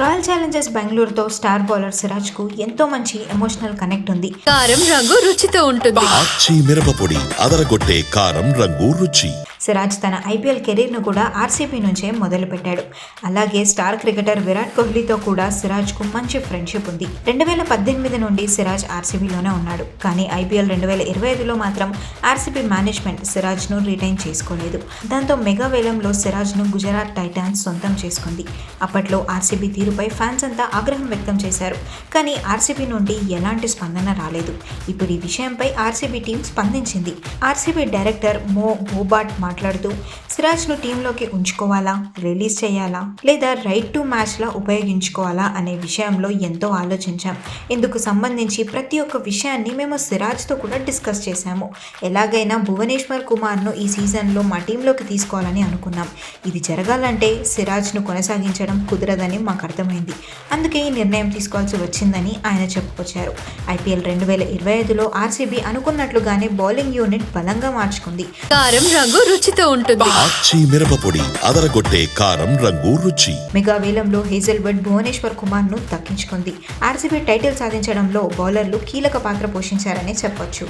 Royal Challengers బెంగళూరుతో star bowler సిరాజ్కు ఎంతో మంచి ఎమోషనల్ కనెక్ట్ ఉంది. కారం రంగు రుచితో ఉంటుంది. ఆచి మిరపపొడి అదరగొట్టే కారం రంగు రుచి. సిరాజ్ తన ఐపీఎల్ కెరీర్ను కూడా ఆర్సీబీ నుంచే మొదలుపెట్టాడు. అలాగే స్టార్ క్రికెటర్ విరాట్ కోహ్లీతో కూడా సిరాజ్కు మంచి ఫ్రెండ్షిప్ ఉంది. రెండు వేల పద్దెనిమిది నుండి సిరాజ్ ఆర్సీబీలోనే ఉన్నాడు. కానీ ఐపీఎల్ రెండు వేల ఇరవై ఐదులో మాత్రం ఆర్సీబీ మేనేజ్మెంట్ సిరాజ్ను రిటైన్ చేసుకోలేదు. దాంతో మెగా వేలంలో సిరాజ్ను గుజరాత్ టైటాన్స్ సొంతం చేసుకుంది. అప్పట్లో ఆర్సీబీ తీరుపై ఫ్యాన్స్ అంతా ఆగ్రహం వ్యక్తం చేశారు. కానీ ఆర్సీబీ నుండి ఎలాంటి స్పందన రాలేదు. ఇప్పుడు ఈ విషయంపై ఆర్సీబీ టీం స్పందించింది. ఆర్సీబీ డైరెక్టర్ మో బోబాట్ మాట్లాడుతూ మాట్లాడుతూ సిరాజ్ను టీంలోకి ఉంచుకోవాలా? రిలీజ్ చేయాలా? లేదా రైట్ టు మ్యాచ్లా ఉపయోగించుకోవాలా అనే విషయంలో ఎంతో ఆలోచించాం. ఇందుకు సంబంధించి ప్రతి ఒక్క విషయాన్ని మేము సిరాజ్తో కూడా డిస్కస్ చేశాము. ఎలాగైనా భువనేశ్వర్ కుమార్ను ఈ సీజన్లో మా టీంలోకి తీసుకోవాలని అనుకున్నాం. ఇది జరగాలంటే సిరాజ్ను కొనసాగించడం కుదరదని మాకు అర్థమైంది. అందుకే ఈ నిర్ణయం తీసుకోవాల్సి వచ్చిందని ఆయన చెప్పుకొచ్చారు. ఐపీఎల్ రెండు వేల ఇరవై ఐదులో ఆర్సీబీ అనుకున్నట్లుగానే బౌలింగ్ యూనిట్ బలంగా మార్చుకుంది. కారం రంగు రుచితో ఉంటుంది. ఆచి మిరపపొడి అదరగొట్టే కారం రంగు రుచి. మెగా వేలంలో హేజల్బర్ట్ భువనేశ్వర్ కుమార్ను దక్కించుకుంది. ఆర్సీబీ టైటిల్ సాధించడంలో బౌలర్లు కీలక పాత్ర పోషించారని చెప్పొచ్చు.